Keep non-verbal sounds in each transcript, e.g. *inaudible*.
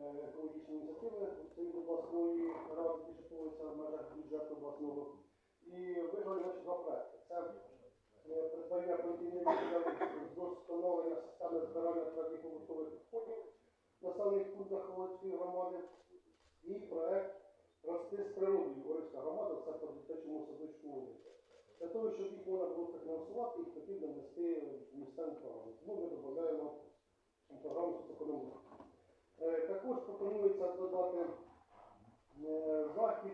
е, екологічної ініціативи цієї обласної ради, поводиться в межах бюджету обласного. І виграли наші два проекти. Це е, придбання контейнерів до встановлення системи збирання твердих побутових відходів в населених пунктах Володської громади. І проект Рости з природою Горівська громада, це по дитячому садочку вулиця. Для того, щоб їх можна було профінансувати, їх потрібно внести в місцеву програму. Тому ми додаємо програму соцекономіки. Е, Також пропонується додати е, захід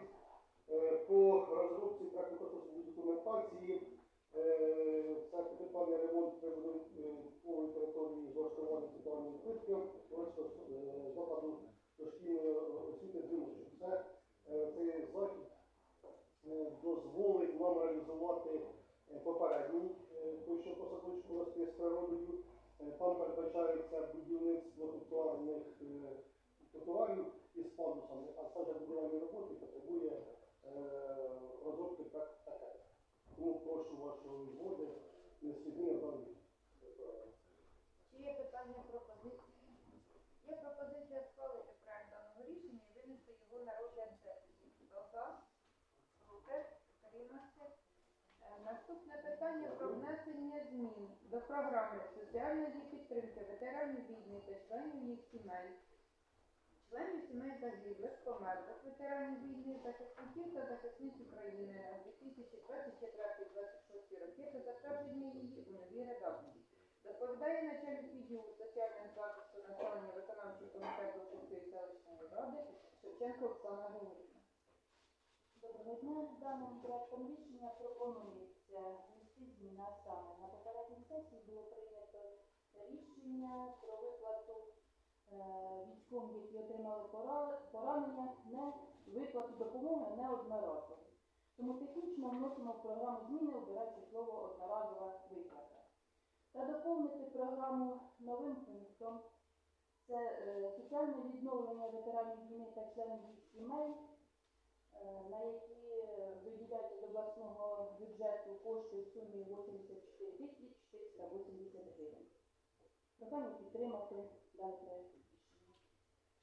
е, по розробці проектно-космосової документації. Е, Це капітальний ремонт прибудинкової території з влаштування центральної плитки, товариства е, закладу дошкільної освіти Зимовичів. Це е, цей захід е, дозволить нам реалізувати е, попередній, е, той, що по садочку росте з природою. Е, Там передбачається будівництво тротуарних е, тротуарів із пандусами, а це вже будівельні роботи потребує е, розробки так таке. Тому прошу вашої згоди внести зміни в даний проект. Чи є питання пропозиції? Є пропозиція схвалити проект даного рішення і винести його на розгляд сесії. Хто за? Проти? Утримався? Е, Наступне питання про внесення змін до програми соціальної підтримки ветеранів війни та членів їх сімей, членів сімей загиблих, померлих ветеранів війни, захисників та захисниць України на 2024-2026 роки та затвердження її у новій редакції. Доповідає начальник відділу соціального захисту населення виконавчого комітету Київської селищної ради Шевченко Оксана Григорівна. Доброго дня. Даним проектом рішення пропонується внести зміни саме. На попередній сесії було прийнято рішення про виплату е, військовим, які отримали поранення, не виплату допомоги неодноразово. Тому технічно вносимо в програму зміни, обираючи слово одноразова виплата. Та доповнити програму новим пунктом. Це е, соціальне відновлення ветеранів війни та членів їх сімей, на які е, виділяють з обласного бюджету кошти в сумі 84 тисячі 480 гривень. Прохання підтримати даний рішення.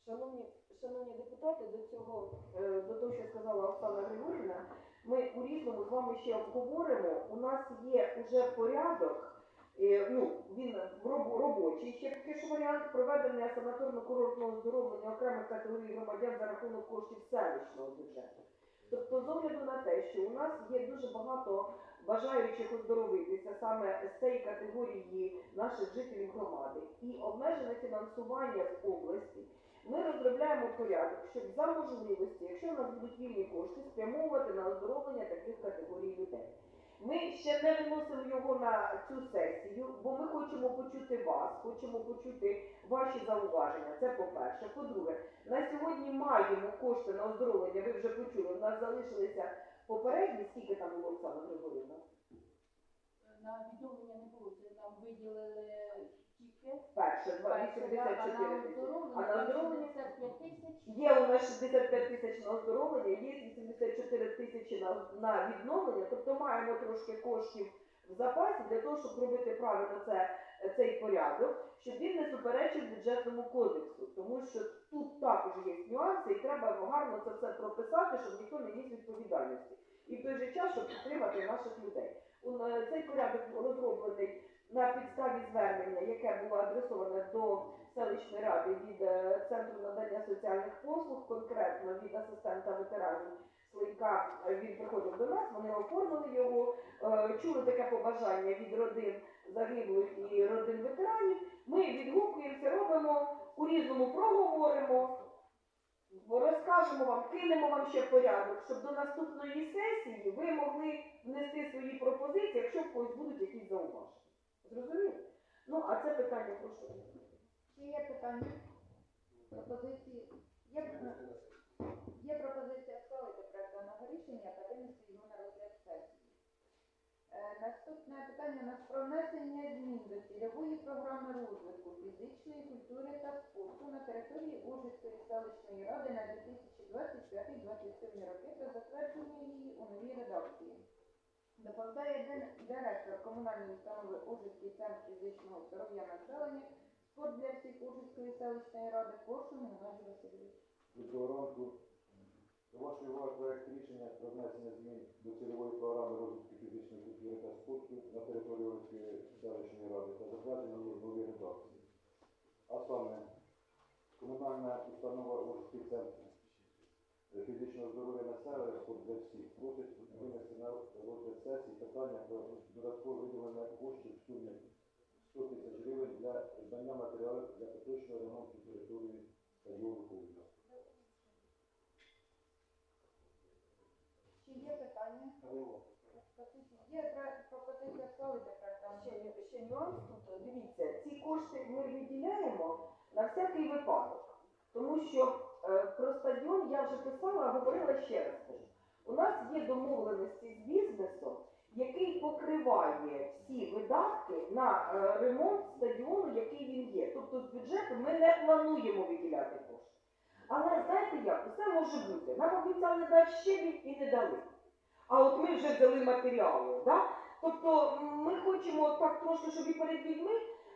Шановні, шановні депутати, до цього, е, до того, що сказала Оксана Григорівна, ми у різному з вами ще обговоримо. У нас є уже порядок, е, ну, він роб- робочий, ще такий варіант проведення санаторно-курортного оздоровлення окремих категорій громадян за рахунок коштів селищного бюджету. Тобто, з огляду на те, що у нас є дуже багато бажаючих оздоровитися саме з цієї категорії наших жителів громади і обмежене фінансування з області, ми розробляємо порядок, щоб за можливості, якщо у нас будуть вільні кошти, спрямовувати на оздоровлення таких категорій людей. Ми ще не виносимо його на цю сесію, бо ми хочемо почути вас, хочемо почути ваші зауваження. Це по-перше. По-друге, на сьогодні маємо кошти на оздоровлення. Ви вже почули. У нас залишилися попередні, скільки там було Оксана Григорівна? На відновлення не було, це нам виділили тільки Перше, а 284 тисячі. А на оздоровлення? 65 тисяч. Є у нас 65 тисяч на оздоровлення, є 84 тисячі на, на відновлення, тобто маємо трошки коштів в запасі для того, щоб робити правильно це, цей порядок, щоб він не суперечив бюджетному кодексу, тому що тут також є нюанси, і треба гарно це все прописати, щоб ніхто не ніс відповідальності. І в той же час, щоб підтримати наших людей. Е, Цей порядок розроблений на підставі звернення, яке було адресоване до селищної ради від е, центру надання соціальних послуг, конкретно від асистента ветеранів Слинька. Е, Він приходив до нас, вони оформили його, е, чули таке побажання від родин загиблих і родин ветеранів. Ми відгукуємося, робимо у різному проговоримо. Розкажемо вам, кинемо вам ще порядок, щоб до наступної сесії ви могли внести свої пропозиції, якщо в когось будуть якісь зауваження. Зрозуміло? Ну, а це питання прошу. Чи є питання? Пропозиції? Є, є пропозиція схвалити проект даного рішення та винести його на розгляд сесії. Е, Наступне питання у нас про внесення змін до цільової програми розвитку фізичної культури та спорту на території Ужгородської селищної ради на 2025-2027 роки та затвердження її у новій редакції. Доповідає директор комунальної установи Ужгородський центр фізичного здоров'я населення спорт для всіх Ужгородської селищної ради. Прошу Геннадій Васильович. Доброго ранку. До вашої уваги проект рішення про внесення змін до цільової програми розвитку фізичної культури та спорту на території Олівської селищної ради та затвердження її новій редакції. А саме, комунальна установа Орський центр фізичного здоров'я населення для всіх просить винести на розгляд сесії питання про додаткове виділення коштів в сумі 100 тисяч гривень для придбання матеріалів для поточного ремонту території стадіону клубу. Чи є питання? Є пра- пропозиція схвалити проект Ще, ще нюанс тут. Дивіться, ці кошти ми виділяємо на всякий випадок. Тому що е, про стадіон я вже писала, говорила ще раз. У нас є домовленості з бізнесом, який покриває всі видатки на е, ремонт стадіону, який він є. Тобто з бюджету ми не плануємо виділяти кошти. Але знаєте як, все може бути. Нам обіцяли дати щебінь і не дали. А от ми вже взяли матеріали. Да? Тобто ми хочемо так трошки, щоб і перед людьми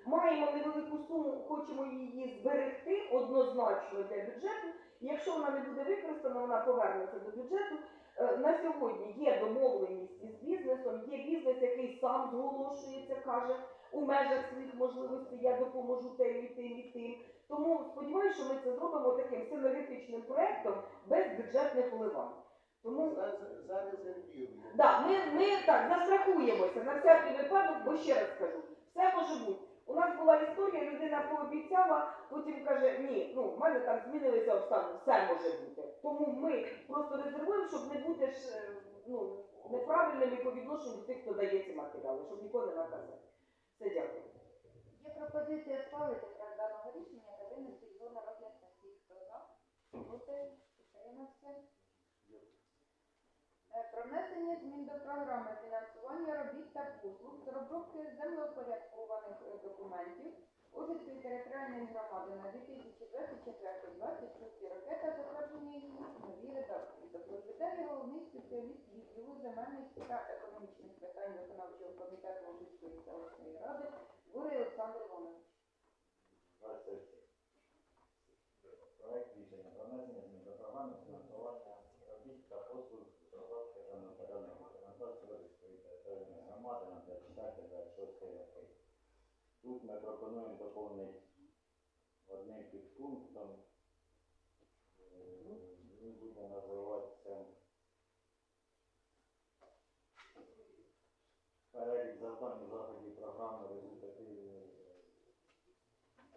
маємо невелику суму, хочемо її зберегти однозначно для бюджету. Якщо вона не буде використана, вона повернеться до бюджету. Е, На сьогодні є домовленість із бізнесом, є бізнес, який сам зголошується, каже, у межах своїх можливостей я допоможу тим і тим і тим. Тому сподіваюся, що ми це зробимо таким синергетичним проектом без бюджетних вливань. Тому Зарезервіруємо. Да, ми, ми так застрахуємося на всякий випадок, бо ще раз кажу, все може бути. У нас була історія, людина пообіцяла, потім каже, ні, ну в мене там змінилися обставини, все може бути. Тому ми просто резервуємо, щоб не бути ж е, ну, неправильними по відношенню до тих, хто дає ці матеріали, щоб нікого не наказати. Все дякую. Є пропозиція схвалити проект даного рішення та винести його на розгляд сесії. Хто за? Проти? Утримався? Е, Про внесення змін до програми фінансування робіт та послуг з розробки землеупорядкованих е, документів Ужгородської територіальної громади на 2024-2026 роки та затвердження її новій редакції. Доповідає головний спеціаліст відділу земельних та економічних питань виконавчого комітету Ужгородської селищної ради Гурий Олександр Іванович. Проект рішення про внесення змін до програми фінансування робіт та послуг з розробки та матеріальних документації Волинської територіальної громади на 24-26 роки. Тут ми пропонуємо доповнити одним підпунктом. Е, Він буде називатися перелік завдань заходів програми результативної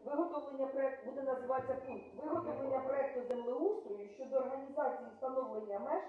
Виготовлення проекту буде називатися пункт виготовлення проекту землеустрою щодо організації встановлення меж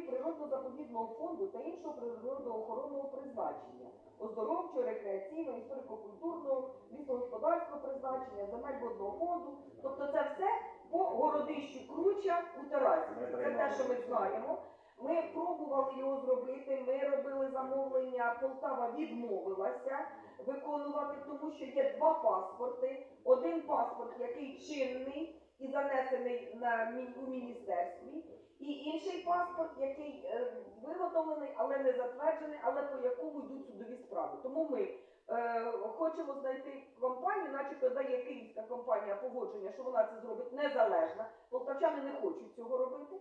території природно-заповідного фонду та іншого природоохоронного призначення, оздоровчого, рекреаційного, історико-культурного, лісогосподарського призначення, земель водного фонду. Тобто це все по городищу Круча у Тарасі. Це те, що ми знаємо. Ми пробували його зробити, ми робили замовлення, Полтава відмовилася виконувати, тому що є два паспорти. Один паспорт, який чинний і занесений на у міністерстві, і інший паспорт, який е, виготовлений, але не затверджений, але по якому йдуть судові справи. Тому ми е, хочемо знайти компанію, начебто дає київська компанія погодження, що вона це зробить незалежно. Полтавчани не хочуть цього робити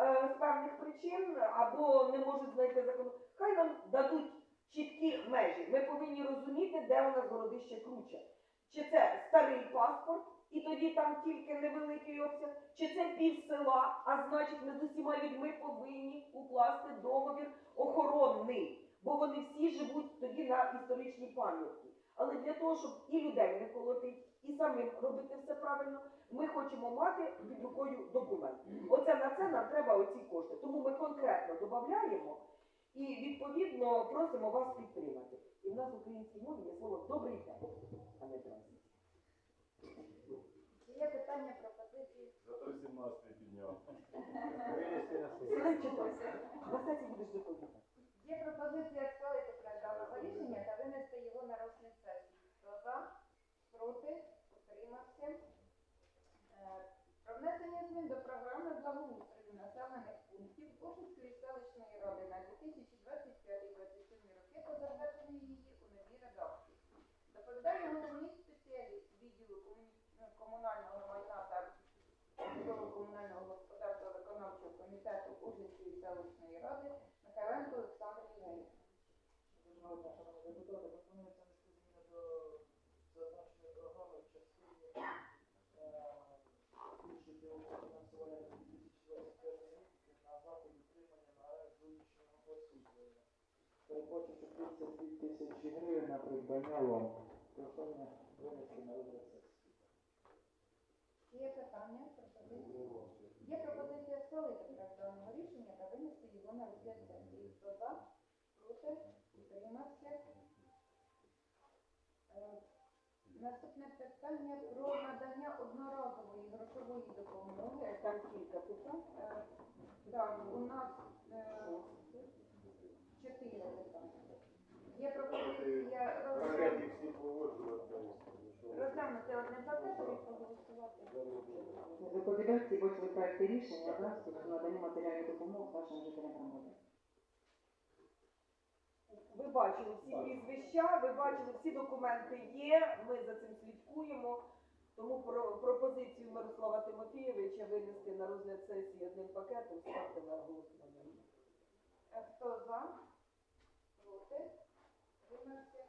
е, з певних причин або не можуть знайти закон. Хай нам дадуть чіткі межі. Ми повинні розуміти, де у нас городище круче. Чи це старий паспорт, і тоді там тільки невеликий обсяг, чи це пів села, а значить ми з усіма людьми повинні укласти договір охоронний, бо вони всі живуть тоді на історичній пам'ятці. Але для того, щоб і людей не колотить, і самим робити все правильно, ми хочемо мати під рукою документ. Оце на це нам треба оці кошти. Тому ми конкретно додаємо і відповідно просимо вас підтримати. І в нас в українській мові є слово добрий день, а не. Чи є питання, пропозиції? Зато 17 підняв. На сесії будеш доповідати. Є пропозиція схвалити даного рішення та винести його на розгляд сесії. Хто за? Проти? Утримався? Е, Про внесення змін до програми благоустрою населених пунктів Кошицької селищної ради на 2025-2027 роки та затвердження її у новій редакції. Доповідає головний спеціаліст відділу передбачити 32 тисячі гривень на придбання ламп. Прохання винести на розгляд сесії. Є питання, пропозиції? Є пропозиція схвалити проект рішення та винести його на розгляд сесії. Хто за? Проти? Утримався? Е, Наступне питання про надання одноразової грошової допомоги. Там кілька питань. Е, Так, у нас е, чотири питання. Є пропозиція всі погоджувати. розглянути одним пакетом і проголосувати. Закладівці бачили проекти рішення да, стосовно надання матеріальної допомоги нашим жителям громади. Ви бачили всі прізвища, ви бачили, всі документи є, ми за цим слідкуємо. Тому про пропозицію Мирослава Тимофійовича винести на розгляд сесії одним пакетом ставте на голосування. Е, Хто за? Проти? Утримався?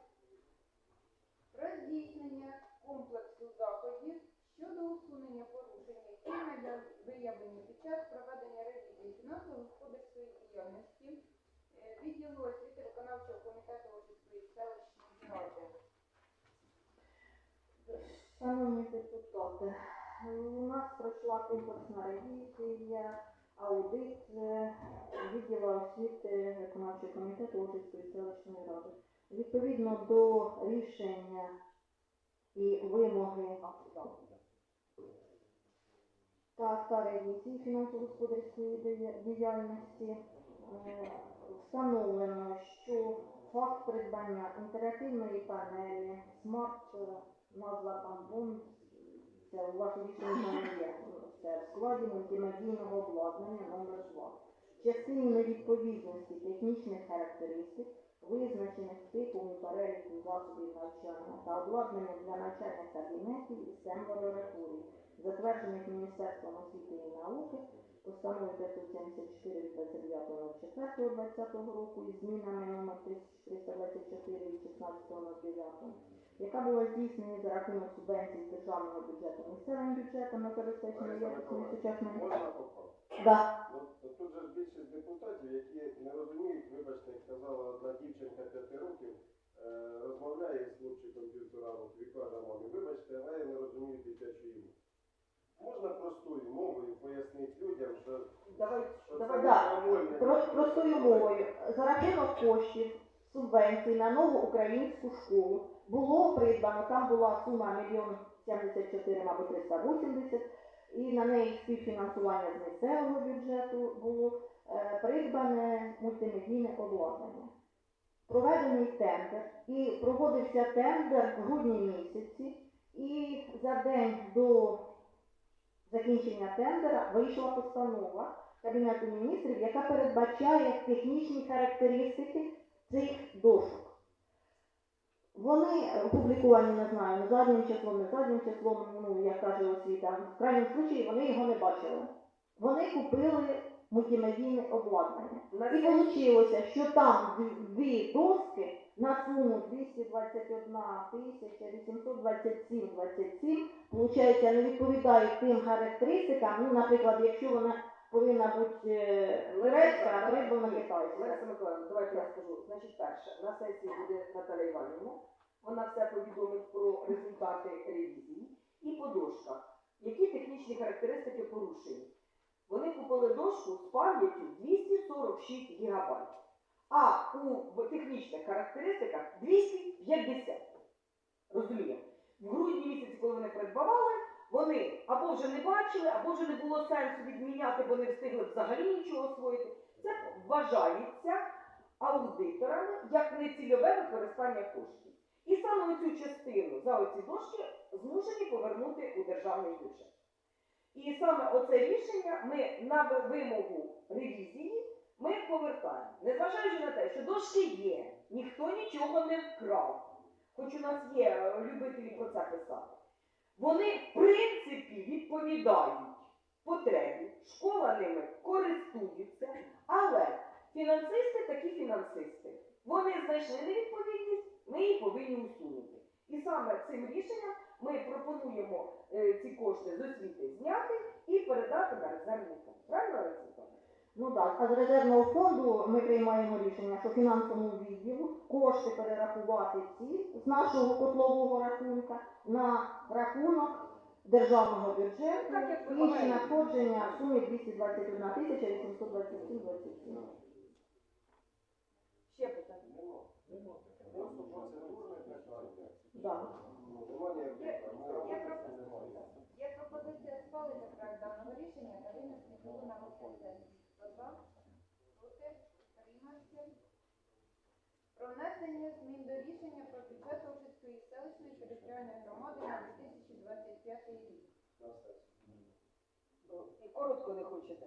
Про здійснення комплексу заходів щодо усунення порушень, які виявлені під час проведення ревізії фінансово-господарської діяльності е, відділу освіти виконавчого комітету Офісної селищної ради. Шановні депутати, у нас пройшла комплексна ревізія, аудит е, відділу освіти виконавчого комітету Ужицької селищної ради. Відповідно до рішення і вимоги та, ревізії фінансово-господарської діяльності е, встановлено, що факт придбання інтерактивної панелі, смарт е, назва там бум, це у вас рішення є. Це в складі мультимедійного обладнання номер 2. В частині невідповідності технічних характеристик, визначених типом і переліку засобів навчання та обладнання для навчальних кабінетів і систем лабораторій, затверджених Міністерством освіти і науки, постанови 574 від 29.04.2020 року із змінами номер 1324 від 16.09 яка була здійснена за рахунок субвенцій з державного бюджету місцевим бюджетом на якісної сучасної. Да. Ж більшість депутатів, які не розуміють, вибачте, як казала одна дівчинка 5 років, е, розмовляє з хлопчиком півтора року і каже мамі, вибачте, але я не розумію дитячої мови. Можна простою мовою пояснити людям, що, Давай, що давай, це да. Про, простою мовою. За рахунок коштів субвенцій на нову українську школу було придбано, там була сума 1 74, мабуть, 380, і на неї співфінансування з місцевого бюджету було е, придбане мультимедійне обладнання. Проведений тендер, і проводився тендер в грудні місяці, і за день до закінчення тендера вийшла постанова Кабінету міністрів, яка передбачає технічні характеристики цих дошок. Вони опубліковані, не знаю, не заднім числом, не заднім числом, ну, як каже освіта. В крайньому случаї вони його не бачили. Вони купили мультимедійне обладнання. І вийшло, що там дві- доски на суму 221 тисяча 827 27, виходить, не відповідають тим характеристикам. Ну, наприклад, якщо вона повинна бути е, турецька, а придбана китайська. Лариса Миколаївна, давайте я скажу. Значить, перше, на сесії буде Наталя Іванівна. Вона все повідомить про результати ревізії і по дошках. Які технічні характеристики порушені? Вони купили дошку з пам'яттю 246 ГБ, а у технічних характеристиках 250. Розуміємо? В грудні місяці, коли вони придбавали, вони або вже не бачили, або вже не було сенсу відміняти, бо не встигли взагалі нічого освоїти. Це вважається аудиторами як нецільове використання коштів. І саме цю частину за оці дошки змушені повернути у державний бюджет. І саме оце рішення ми на вимогу ревізії ми повертаємо. Незважаючи на те, що дошки є, ніхто нічого не вкрав. Хоч у нас є е, любителі про це писати. Вони, в принципі, відповідають потребі, школа ними користується, але фінансисти такі фінансисти. Вони знайшли невідповідність, ми її повинні усунути. І саме цим рішенням ми пропонуємо е, ці кошти з освіти зняти і передати на резервний фонд. Правильно, Олександр? Ну так, а з резервного фонду ми приймаємо рішення, що фінансовому відділу кошти перерахувати ці з нашого котлового рахунка на рахунок державного бюджету інші говорите. надходження в сумі 221 тисяча 827 27. Ще питання. Просто процедурне питання. Да. Немає Є, ніяких пропозиція. є пропозиція схвалити проект даного рішення та винести його на розгляд? Проти? Утримався? Про внесення змін до рішення про бюджет Ужгородської селищної територіальної громади на 2025 рік. І коротко не хочете.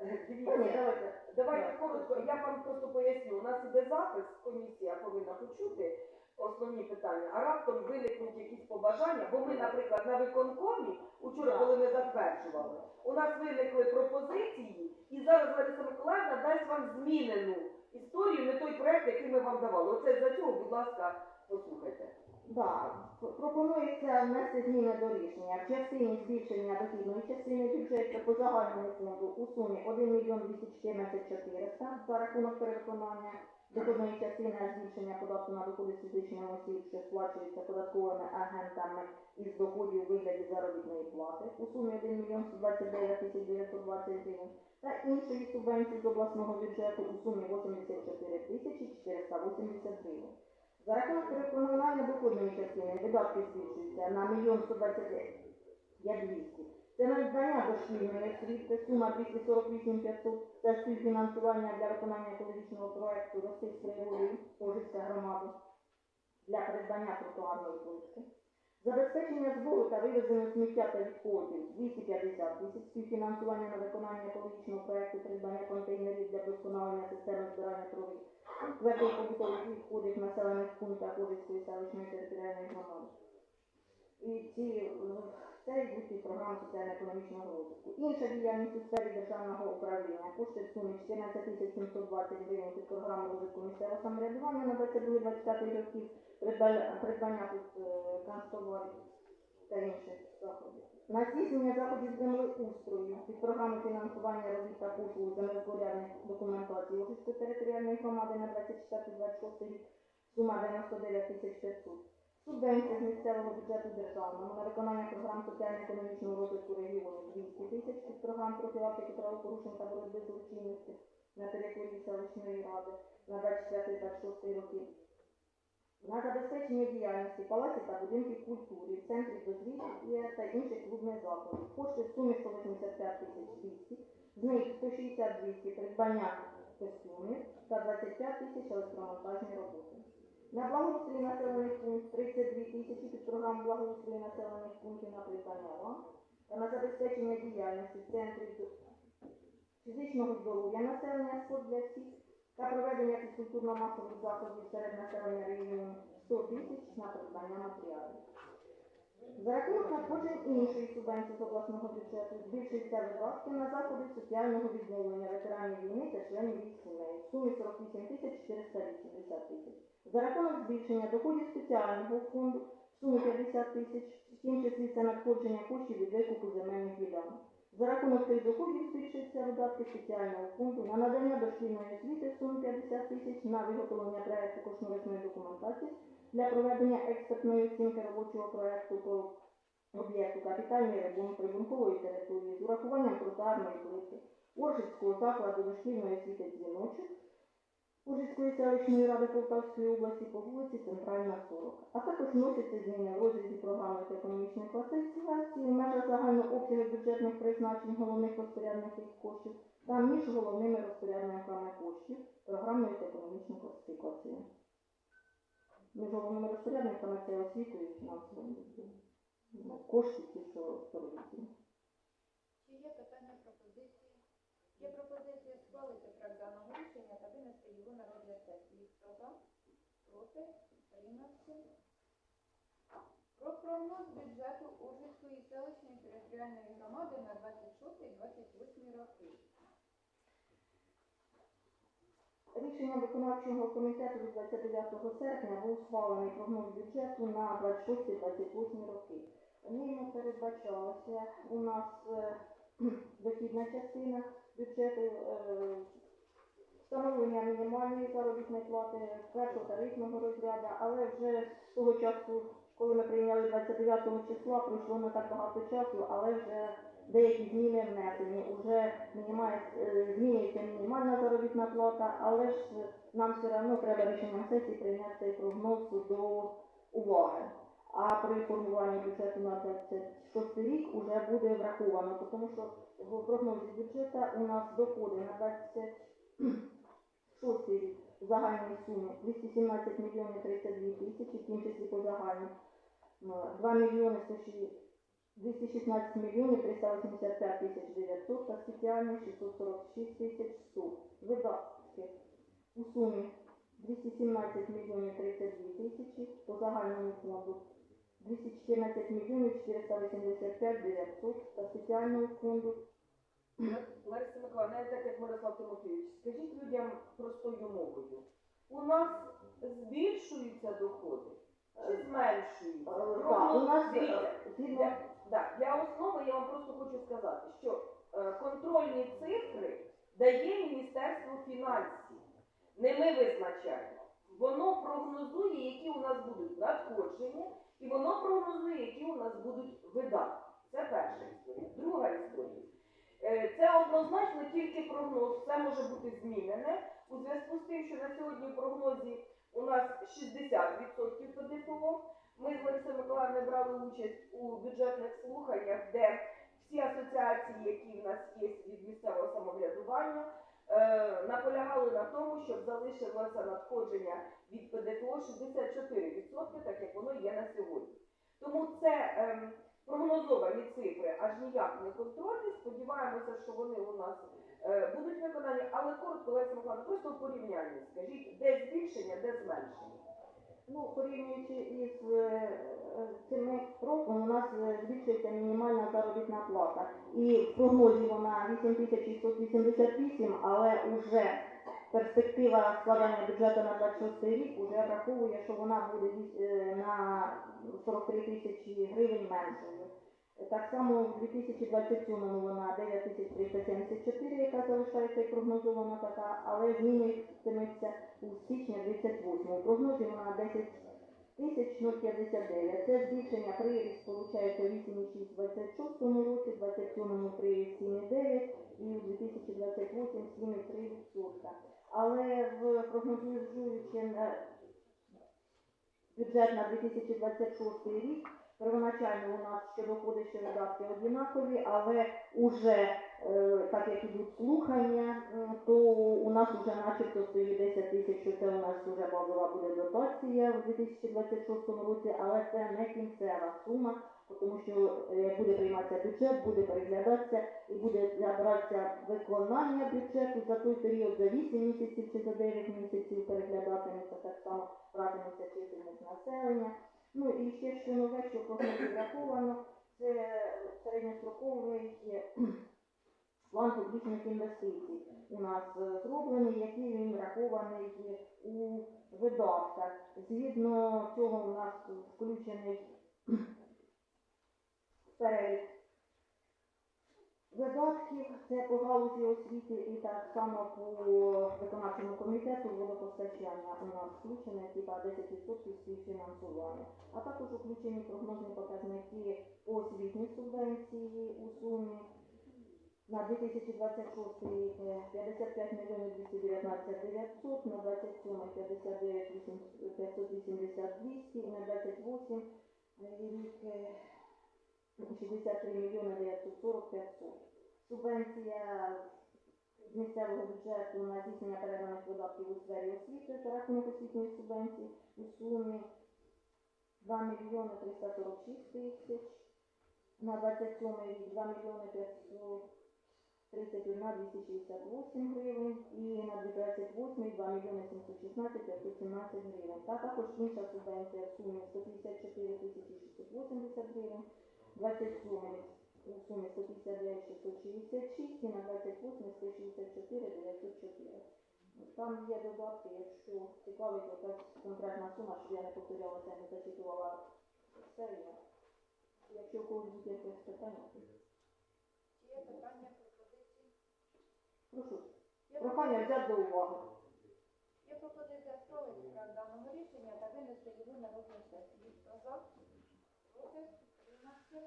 Дивіться, давайте. давайте коротко. Я вам просто поясню. У нас іде запис, комісія повинна почути основні питання, а раптом виникнуть якісь побажання, бо ми, наприклад, на виконкомі, учора, коли ми затверджували, у нас виникли пропозиції, і зараз Лариса Миколаївна дасть вам змінену історію, не той проект, який ми вам давали. Оце за цього, будь ласка, послухайте. Да, пропонується внести зміни до рішення в частині збільшення дохідної частини бюджету по загальному фонду у сумі 1 мільйон 214 400 за рахунок перевиконання доходної частини збільшення податку на доходи фізичних осіб, що сплачується податковими агентами із доходів у вигляді заробітної плати у сумі 1 мільйон 129 тисяч 920 гривень та іншої субвенції з обласного бюджету у сумі 84 тисячі 480 гривень. За рахунок переконування доходної частини видатки збільшуються на 1 129 200. Це надання дошкільної освіти, сума 248 500, це співфінансування для виконання екологічного проєкту «Рости з громади для придбання тротуарної плитки. Забезпечення збору та вивезення сміття та відходів 250 тисяч, співфінансування на виконання екологічного проекту придбання контейнерів для вдосконалення системи збирання труби твердих побутових відходів в населених пунктах Ожицької селищної територіальної громади. І ці е, це йдуть програми соціально-економічного розвитку. Інша діяльність у сфері державного управління. Кошти в сумі 14 тисяч 720 гривень під програму розвитку місцевого самоврядування на 22-25 років, придбання, тут е, та інших заходів. На здійснення заходів землеустрою під програму фінансування робіт та послуг землепорядних документацій Охідської територіальної громади на 24-26 рік сума 99 тисяч 500. Субвенція з місцевого бюджету державного на виконання програм соціально-економічного розвитку регіону 200 тисяч під програм профілактики правопорушень та боротьби з злочинністю на території селищної ради на 24-26 роки. На забезпечення діяльності палаців та будинків культури, центрів дозвілля та інших клубних закладів. Кошти в сумі 185 тисяч 200, з них 160 200 придбання костюмів та 25 тисяч електромонтажні роботи. На благоустрій населених пунктів 32 тисячі під програму благоустрій населених пунктів на придбання та на забезпечення діяльності центрів фізичного здоров'я населення спорт для всіх та проведення фізкультурно-масових заходів серед населення регіону 100 тисяч на придбання матеріалів. За рахунок надходжень іншої субвенції з обласного бюджету збільшуються видатки на заходи соціального відновлення ветеранів війни та членів їх сімей в сумі 48 тисяч 480 тисяч. За рахунок збільшення доходів спеціального фонду в сумі 50 тисяч, в тім числі це надходження коштів від викупу земельних ділянок. За рахунок цих доходів збільшуються видатки спеціального фонду на надання дошкільної освіти в сумі 50 тисяч на виготовлення проекту кошторисної документації для проведення експертної оцінки робочого проекту по об'єкту капітальний ремонт прибункової території з урахуванням тротуарної плити, Оршицького закладу дошкільної освіти дзвіночок, Ужицької селищної ради Полтавської області по вулиці Центральна 40. А також вносяться зміни в розрізі програми та економічної класифікації в межах загального обсягу бюджетних призначень головних розпорядників коштів та між головними розпорядниками коштів програмної та економічної класифікації. Між головними розпорядниками це освітою і фінансовим відділом. Ну, Кошти ті, що створюються. Чи є питання пропозиції? Є пропозиція схвалити проект даного рішення та винести його на розгляд сесії. Хто за? Проти? Утримався? Про прогноз бюджету Ужгородської селищної територіальної громади на 26-28 роки. Рішення виконавчого комітету від 29 серпня був схвалений прогноз бюджету на 26-28 роки. Ньому передбачалося у нас е, *clears throat* дохідна частина бюджету, е, встановлення мінімальної заробітної плати першого тарифного розряду, але вже з того часу, коли ми прийняли 29 числа, пройшло не так багато часу, але вже деякі зміни внесені. Уже мінімає, е, змінюється мінімальна заробітна плата, але ж нам все одно треба рішенням сесії прийняти прогноз до уваги. А при формуванні бюджету на 26 рік вже буде враховано, тому що в прогнозі бюджету у нас доходи на 26 рік в загальній сумі 217 мільйонів 32 тисячі, в тім числі по загальному 2 мільйони 216 мільйонів 385 тисяч 900 та спеціальні 646 тисяч 100. Видатки у сумі 217 мільйонів 32 тисячі по загальному фонду 214 мільйонів 485 900 та спеціального фонду Лариса Миколаївна, так як Мирослав Тимофійович, скажіть людям простою мовою. У нас збільшуються доходи чи зменшуються? Е, Так, у нас Дивіться, е, згідно для, да, для основи я вам просто хочу сказати, що е, контрольні цифри дає Міністерство фінансів. Не ми визначаємо. Воно прогнозує, які у нас будуть надходження, і воно прогнозує, які у нас будуть видатки. Це перша історія. Друга історія. Е, Це однозначно тільки прогноз, все може бути змінене. У зв'язку з тим, що на сьогодні в прогнозі у нас 60% по ДФО. Ми з Ларисою Миколаївною брали участь у бюджетних слуханнях, де всі асоціації, які в нас є від місцевого самоврядування, е, наполягали на тому, щоб залишилося надходження від ПДФО 64%, так як воно є на сьогодні. Тому це ем, прогнозовані цифри, аж ніяк не контрольні. Сподіваємося, що вони у нас е, будуть виконані, але коротко, Лариса Миколаївна, просто в порівнянні скажіть, де збільшення, де зменшення. Ну, порівнюючи із е, е, цими роком, у нас е, збільшується мінімальна заробітна плата. І в прогнозі вона 8688, але вже перспектива складання бюджету на 26 рік вже враховує, що вона буде е, на 43 тисячі гривень меншою. Так само в 2027-му вона 9374, яка залишається і прогнозована така, але змінюється у січні 28. У прогнозі вона 10 тисяч 059. Це збільшення приріст виходить 8,6 в 26 році, в 27 приріст 7,9 і у 2028 7,3%. Але в прогнозуючи на бюджет на 2026 рік, Первоначально у нас ще доходи, ще видатки однакові, але уже е, так як ідуть слухання, то у нас вже начебто стоїть 10 тисяч, що це у нас вже базова буде дотація в 2026 році, але це не кінцева сума, тому що е, буде прийматися бюджет, буде переглядатися і буде забиратися виконання бюджету за той період за 8 місяців чи за 9 місяців переглядатиметься так само братиметься чисельність населення. Ну і ще що нове, що прогнозі враховано, це середньостроковий план публічних інвестицій у нас зроблений, який він врахований у видатках. Згідно цього у нас включений перелік видатків, це по галузі освіти і так само по виконавчому комітету водопостачання у нас включено типа 10% співфінансування. А також включені прогнозні показники по освітній субвенції у сумі на 2026 рік е, 55 мільйонів 219 900, на 27 59 800 580 200 і на 28 рік 63 мільйони 940 500. Субвенція з місцевого бюджету на здійснення переданих видатків у сфері освіти за рахунок освітньої субвенції у сумі 2 мільйони 346 тисяч. На 27 рік 2 мільйони 531 268 гривень і на 28 2 мільйони 716 517 гривень. Та також інша субвенція в сумі 154 тисячі 680 гривень. 27 у сумі 159 666 і на 28 164 904. Там є додатки, якщо цікавить якась конкретна сума, щоб я не повторялася, не зачитувала. Я. Якщо у когось буде якесь питання, то Чи Є питання пропозиції? Прошу. Є Прохання взяти до уваги. Є пропозиція схвалити проект даного рішення та винести його на розгляд сесії. Хто за? Проти? Утримався?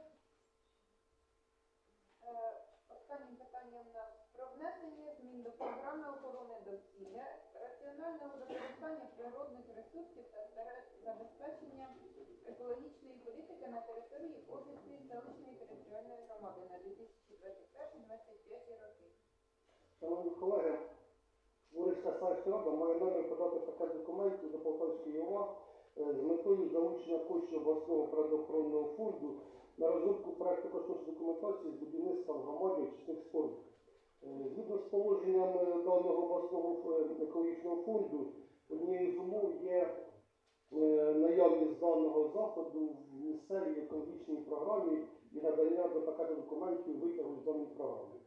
Е, Останнім питанням у нас про внесення змін до програми охорони довкілля, раціонального використання природних ресурсів та забезпечення екологічної політики на території Офісної селищної територіальної громади на 2021-2025 роки. Шановні колеги, Урицька селищна рада має намір подати пакет документів до Полтавської ОВА е, з метою залучення коштів обласного природоохоронного фонду на розробку проекту кошторисної документації з будівництва в громаді очисних споруд. Е, Згідно з положеннями даного обласного е, екологічного фонду, однією з умов є е, наявність даного заходу в місцевій екологічній програмі і надання до пакету документів витягу з даної програми.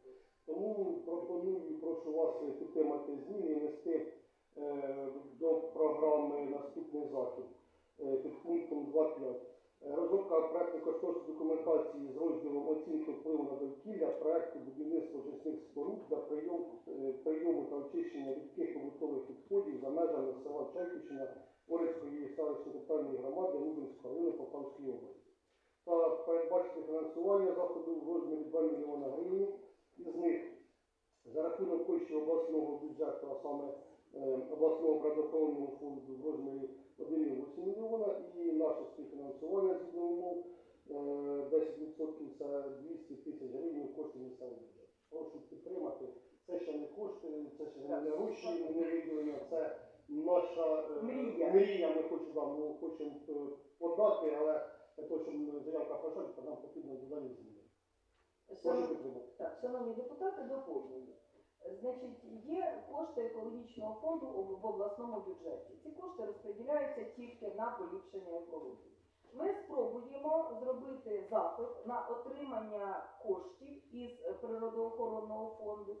Тому пропоную, і прошу вас підтримати зміни і внести е, до програми наступний захід е, під пунктом 2.5. Е, Розробка проектної кошторисної документації з розділом оцінки впливу на довкілля проекту будівництва очисних споруд для прийому, е, прийому та очищення рідких побутових відходів за межами села Чайківщина Орецької селищної територіальної громади Лубенського району Полтавської області. Та передбачити фінансування заходу в розмірі 2 мільйона гривень. Із них за рахунок коштів обласного бюджету, а саме обласного природоохоронного фонду в розмірі 1,8 мільйона і наше співфінансування згідно умов е, 10% це 200 тисяч гривень коштів місцевого бюджету. Прошу підтримати. Це ще не кошти, це ще не гроші, не виділення, це наша е, Мрія. мрія. Ми хочемо, да, ми хочемо е, подати, але для того, щоб заявка пройшла, то нам потрібно додати зміни. Прошу підтримати. Так, шановні депутати, доповнюю. Значить, є кошти екологічного фонду в обласному бюджеті. Ці кошти розподіляються тільки на поліпшення екології. Ми спробуємо зробити запит на отримання коштів із природоохоронного фонду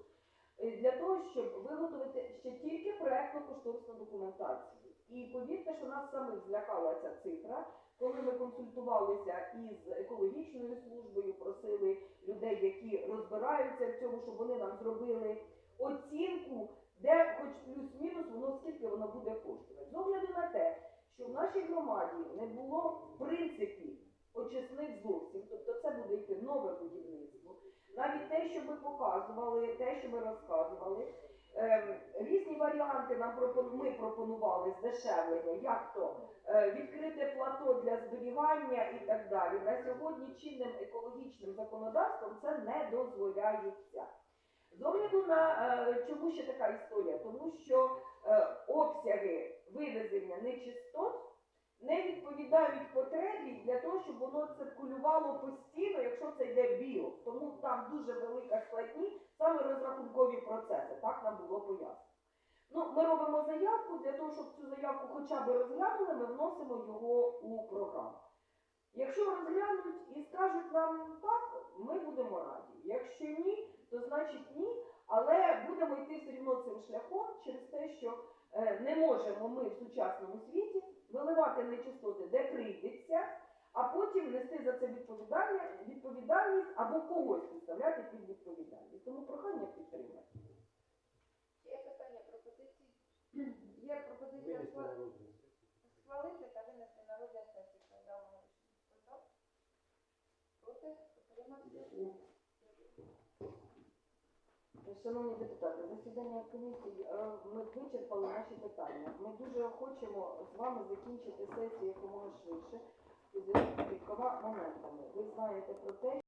е, для того, щоб виготовити ще тільки проектну кошторисну документацію. І повірте, що нас самих злякала ця цифра, коли ми консультувалися із екологічною службою, просили людей, які розбираються в цьому, щоб вони нам зробили оцінку, де хоч плюс-мінус воно скільки воно буде коштувати. З огляду на те, що в нашій громаді не було в принципі очисних зовсім, тобто це буде йти нове будівництво. Навіть те, що ми показували, те, що ми розказували, ем, різні варіанти нам ми пропонували здешевлення, як то е, відкрите плато для зберігання і так далі. На сьогодні чинним екологічним законодавством це не дозволяється. З огляду на е, чому ще така історія? Тому що е, обсяги вивезення нечистот не відповідають потребі для того, щоб воно циркулювало постійно, якщо це йде біо. Тому там дуже велика складні саме розрахункові процеси. Так нам було пояснено. Ну, ми робимо заявку для того, щоб цю заявку хоча б розглянули, ми вносимо його у програму. Якщо розглянуть і скажуть нам так, ми будемо раді. Якщо ні, то значить ні. Але будемо йти все рівно цим шляхом через те, що е, не можемо ми в сучасному світі виливати нечистоти, де прийдеться, а потім нести за це відповідальність, відповідальність або когось підставляти під відповідальність. Тому прохання підтримати. Є питання пропозиції? Є пропозиція схва- схвалити та винести на розгляд сесії проект даного рішення. Хто за? Проти? Утримався? Шановні депутати, засідання комісії е, ми вичерпали наші питання. Ми дуже хочемо з вами закінчити сесію якомога швидше з кількома моментами. Ви знаєте про те,